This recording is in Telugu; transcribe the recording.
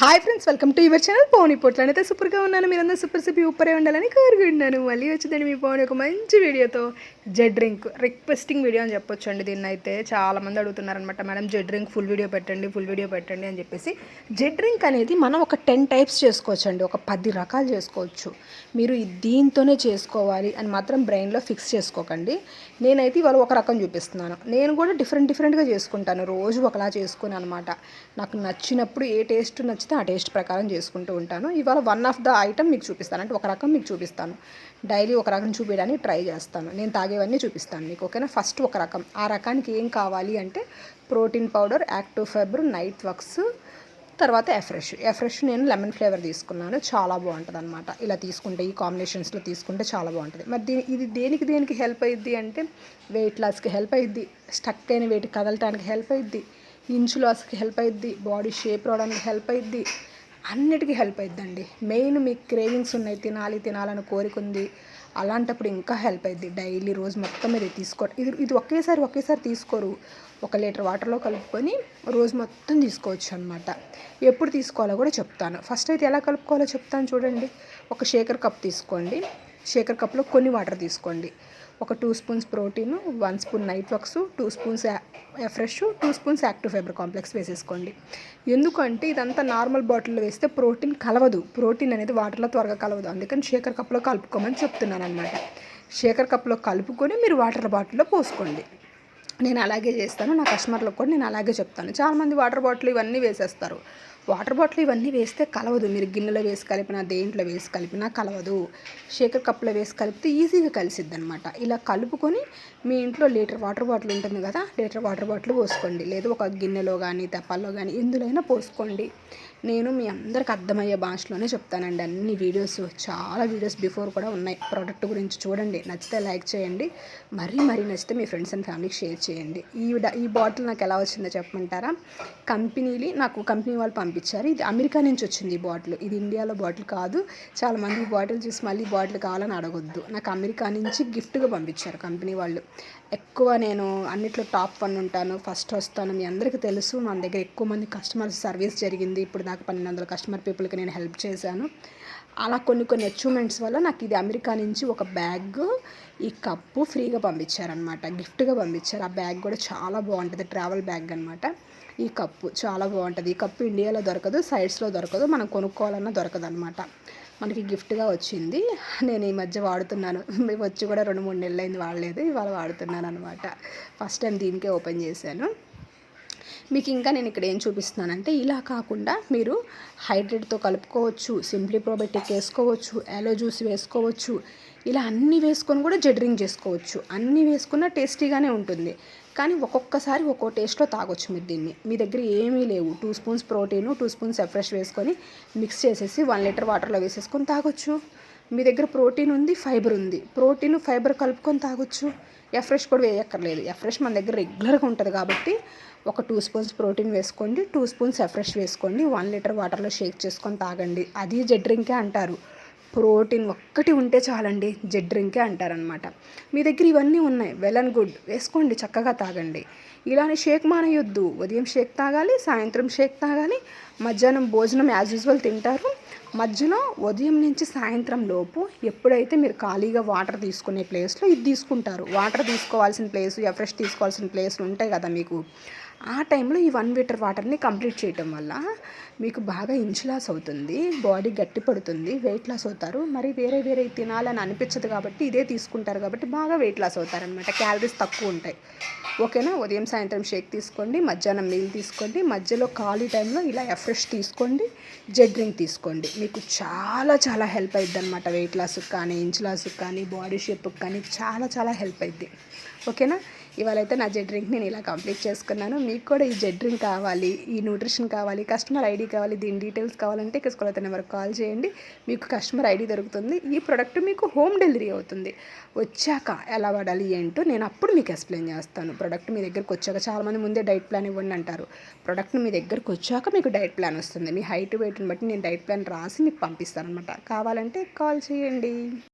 Hi friends welcome to your channel పోనీ ఇప్పుడు అయితే సూపర్గా ఉన్నాను. మీరందరూ సూపర్ సూపర్ ఉప్పరే ఉండాలని కోరుకుంటున్నాను. మళ్ళీ వచ్చిందండి మీ పోనీ ఒక మంచి వీడియోతో జెడ్ డ్రింక్ రిక్వెస్టింగ్ వీడియో అని చెప్పొచ్చు అండి దీన్ని అయితే చాలా మంది అడుగుతున్నారనమాట madam Z drink full video పెట్టండి ఫుల్ వీడియో పెట్టండి అని చెప్పేసి. జెడ్ డ్రింక్ అనేది మనం ఒక టెన్ టైప్స్ చేసుకోవచ్చు అండి ఒక పది రకాలు చేసుకోవచ్చు. మీరు దీంతోనే చేసుకోవాలి అని మాత్రం బ్రెయిన్లో ఫిక్స్ చేసుకోకండి. నేనైతే ఇవాళ ఒక రకం చూపిస్తున్నాను. నేను కూడా డిఫరెంట్ డిఫరెంట్గా చేసుకుంటాను రోజు ఒకలా చేసుకుని అనమాట నాకు నచ్చినప్పుడు ఏ టేస్ట్ నచ్చితే ఆ టేస్ట్ ప్రకారం చేసుకుంటూ ఉంటాను. ఇవాళ వన్ ఆఫ్ ద ఐటమ్ మీకు చూపిస్తాను అంటే ఒక రకం మీకు చూపిస్తాను. డైలీ ఒక రకం చూపించడానికి ట్రై చేస్తాను. నేను తాగేవన్నీ చూపిస్తాను మీకు ఓకేనా? ఫస్ట్ ఒక రకం. ఆ రకానికి ఏం కావాలి అంటే protein powder active fibre night works తర్వాత ఎఫ్రెష్ ఎఫ్రెష్ నేను లెమన్ ఫ్లేవర్ తీసుకున్నాను. చాలా బాగుంటుంది అనమాట ఇలా తీసుకుంటే ఈ కాంబినేషన్స్లో తీసుకుంటే చాలా బాగుంటుంది. మరి దీని ఇది దేనికి దేనికి హెల్ప్ అయ్యిద్ది అంటే వెయిట్ లాస్కి హెల్ప్ అయ్యిద్ది స్టక్ అయిన వెయిట్ కదలటానికి హెల్ప్ అయ్యిద్ది ఇంచు లాస్కి హెల్ప్ అయ్యిద్ది బాడీ షేప్ రావడానికి హెల్ప్ అయ్యిద్ది అన్నిటికీ హెల్ప్ అవుతుందండి మెయిన్ మీకు క్రేవింగ్స్ ఉన్నాయి తినాలి తినాలని కోరిక ఉంది అలాంటప్పుడు ఇంకా హెల్ప్ అవుతుంది డైలీ రోజు మొత్తం ఇది తీసుకో ఇది ఇది ఒకేసారి ఒకేసారి తీసుకోరు. ఒక లీటర్ వాటర్లో కలుపుకొని రోజు మొత్తం తీసుకోవచ్చు అనమాట ఎప్పుడు తీసుకోవాలో కూడా చెప్తాను. ఫస్ట్ అయితే ఎలా కలుపుకోవాలో చెప్తాను చూడండి. ఒక షేకర్ కప్ తీసుకోండి. షేకర్ కప్లో కొన్ని వాటర్ తీసుకోండి. ఒక two spoons protein one spoon night works two spoons fresh two spoons active fibre complex వేసేసుకోండి. ఎందుకంటే ఇదంతా నార్మల్ బాటిల్లో వేస్తే ప్రోటీన్ కలవదు. ప్రోటీన్ అనేది వాటర్లో త్వరగా కలవదు. అందుకని షేకర్ కప్లో కలుపుకోమని చెప్తున్నాను అనమాట షేకర్ కప్లో కలుపుకొని మీరు వాటర్ బాటిల్లో పోసుకోండి. నేను అలాగే చేస్తాను. నా కస్టమర్లకు కూడా నేను అలాగే చెప్తాను. చాలామంది వాటర్ బాటిల్ ఇవన్నీ వేసేస్తారు. వాటర్ బాటిల్ ఇవన్నీ వేస్తే కలవదు. మీరు గిన్నెలో వేసి కలిపినా దేంట్లో వేసి కలిపినా కలవదు. షేకర్ కప్లో వేసి కలిపితే ఈజీగా కలిసిద్ది అనమాట ఇలా కలుపుకొని మీ ఇంట్లో లీటర్ వాటర్ బాటిల్ ఉంటుంది కదా లీటర్ వాటర్ బాటిల్ పోసుకోండి. లేదు ఒక గిన్నెలో కానీ తెప్పాల్లో కానీ ఎందులో పోసుకోండి. నేను మీ అందరికి అర్థమయ్యే భాషలోనే చెప్తానండి. అన్ని వీడియోస్ చాలా వీడియోస్ బిఫోర్ కూడా ఉన్నాయి. ప్రోడక్ట్ గురించి చూడండి నచ్చితే లైక్ చేయండి. మరీ మరీ నచ్చితే మీ ఫ్రెండ్స్ అండ్ ఫ్యామిలీకి షేర్ చేయండి. ఈ ఈ బాటిల్ నాకు ఎలా వచ్చిందో చెప్పమంటారా? కంపెనీలు నాకు కంపెనీ వాళ్ళు పంపించారు. ఇది అమెరికా నుంచి వచ్చింది ఈ బాటిల్ ఇది ఇండియాలో బాటిల్ కాదు. చాలామంది ఈ బాటిల్ చూసి మళ్ళీ బాటిల్ కావాలని అడగొద్దు. నాకు అమెరికా నుంచి గిఫ్ట్గా పంపించారు కంపెనీ వాళ్ళు. ఎక్కువ నేను అన్నిట్లో టాప్ వన్ ఉంటాను ఫస్ట్ వస్తాను. మీ అందరికీ తెలుసు మన దగ్గర ఎక్కువ మంది కస్టమర్స్ సర్వీస్ జరిగింది. ఇప్పుడు దాకా పన్నెండు వందల కస్టమర్ పీపుల్కి నేను హెల్ప్ చేశాను. అలా కొన్ని కొన్ని అచీవ్మెంట్స్ వల్ల నాకు ఇది అమెరికా నుంచి ఒక బ్యాగ్ ఈ కప్పు ఫ్రీగా పంపించారనమాట గిఫ్ట్గా పంపించారు. ఆ బ్యాగ్ కూడా చాలా బాగుంటుంది. ట్రావెల్ బ్యాగ్ అనమాట ఈ కప్పు చాలా బాగుంటుంది. ఈ కప్పు ఇండియాలో దొరకదు సైడ్స్లో దొరకదు మనం కొనుక్కోవాలన్నా దొరకదు అనమాట మనకి గిఫ్ట్గా వచ్చింది. నేను ఈ మధ్య వాడుతున్నాను. వచ్చి కూడా రెండు మూడు నెలలు అయింది వాడలేదు. ఇవాళ వాడుతున్నాను అనమాట ఫస్ట్ టైం దీనికే ఓపెన్ చేశాను. మీకు ఇంకా నేను ఇక్కడ ఏం చూపిస్తున్నానంటే ఇలా కాకుండా మీరు హైడ్రేట్తో కలుపుకోవచ్చు సింప్లీ ప్రోబెటిక్ వేసుకోవచ్చు ఎలో జ్యూస్ వేసుకోవచ్చు ఇలా అన్నీ వేసుకొని కూడా జెడ్రింగ్ చేసుకోవచ్చు. అన్నీ వేసుకున్న టేస్టీగానే ఉంటుంది. కానీ ఒక్కొక్కసారి ఒక్కో టేస్ట్లో తాగొచ్చు మీరు దీన్ని. మీ దగ్గర ఏమీ లేవు. Two spoons protein two spoons eFresh వేసుకొని మిక్స్ చేసేసి వన్ లీటర్ వాటర్లో వేసేసుకొని తాగొచ్చు. మీ దగ్గర ప్రోటీన్ ఉంది ఫైబర్ ఉంది. ప్రోటీన్ ఫైబర్ కలుపుకొని తాగొచ్చు. ఎఫ్రెష్ కూడా వేయక్కర్లేదు. ఎఫ్రెష్ మన దగ్గర రెగ్యులర్గా ఉంటుంది కాబట్టి ఒక టూ స్పూన్స్ ప్రోటీన్ వేసుకోండి టూ స్పూన్స్ ఎఫ్రెష్ వేసుకోండి వన్ లీటర్ వాటర్లో షేక్ చేసుకొని తాగండి. అది జెడ్ డ్రింకే అంటారు. ప్రోటీన్ ఒక్కటి ఉంటే చాలండి జెడ్ డ్రింకే అంటారనమాట మీ దగ్గర ఇవన్నీ ఉన్నాయి వెల్ అండ్ గుడ్. వేసుకోండి చక్కగా తాగండి. ఇలానే షేక్ మానేయొద్దు. ఉదయం షేక్ తాగాలి సాయంత్రం షేక్ తాగాలి మధ్యాహ్నం భోజనం యాజ్ యూజువల్ తింటారు. మధ్యలో ఉదయం నుంచి సాయంత్రం లోపు ఎప్పుడైతే మీరు ఖాళీగా వాటర్ తీసుకునే ప్లేస్లో ఇది తీసుకుంటారు. వాటర్ తీసుకోవాల్సిన ప్లేస్ ఎఫ్రెష్ తీసుకోవాల్సిన ప్లేస్లు ఉంటాయి కదా మీకు. ఆ టైంలో ఈ వన్ లీటర్ వాటర్ని కంప్లీట్ చేయటం వల్ల మీకు బాగా ఇంచ్ లాస్ అవుతుంది బాడీ గట్టి పడుతుంది వెయిట్ లాస్ అవుతారు. మరి వేరే వేరే తినాలని అనిపించదు కాబట్టి ఇదే తీసుకుంటారు కాబట్టి బాగా వెయిట్ లాస్ అవుతారనమాట క్యాలరీస్ తక్కువ ఉంటాయి. ఓకేనా? ఉదయం సాయంత్రం షేక్ తీసుకోండి మధ్యాహ్నం మీల్ తీసుకోండి మధ్యలో ఖాళీ టైంలో ఇలా ఎఫ్రెష్ తీసుకోండి జెడ్ డ్రింక్ తీసుకోండి. మీకు చాలా చాలా హెల్ప్ అవుద్ది అనమాట వెయిట్ లాస్కి కానీ ఇంచ్ లాస్కి కానీ బాడీ షేప్కి కానీ చాలా చాలా హెల్ప్ అవుద్ది ఓకేనా ఇవాళ అయితే నా జెడ్ డ్రింక్ నేను ఇలా కంప్లీట్ చేసుకున్నాను. మీకు కూడా ఈ జెడ్ డ్రింక్ కావాలి ఈ న్యూట్రిషన్ కావాలి కస్టమర్ ఐడి కావాలి దీని డీటెయిల్స్ కావాలంటే ఇక నెంబర్కి కాల్ చేయండి. మీకు కస్టమర్ ఐడి దొరుకుతుంది. ఈ ప్రోడక్ట్ మీకు హోమ్ డెలివరీ అవుతుంది. వచ్చాక ఎలా వాడాలి ఏంటో నేను అప్పుడు మీకు ఎక్స్ప్లెయిన్ చేస్తాను. ప్రోడక్ట్ మీ దగ్గరకు వచ్చాక చాలామంది ముందే డైట్ ప్లాన్ ఇవ్వండి అంటారు. ప్రోడక్ట్ మీ దగ్గరకు వచ్చాక మీకు డైట్ ప్లాన్ వస్తుంది. మీ హైట్ వెయిట్ని బట్టి నేను డైట్ ప్లాన్ రాసి మీకు పంపిస్తాను అనమాట కావాలంటే కాల్ చేయండి.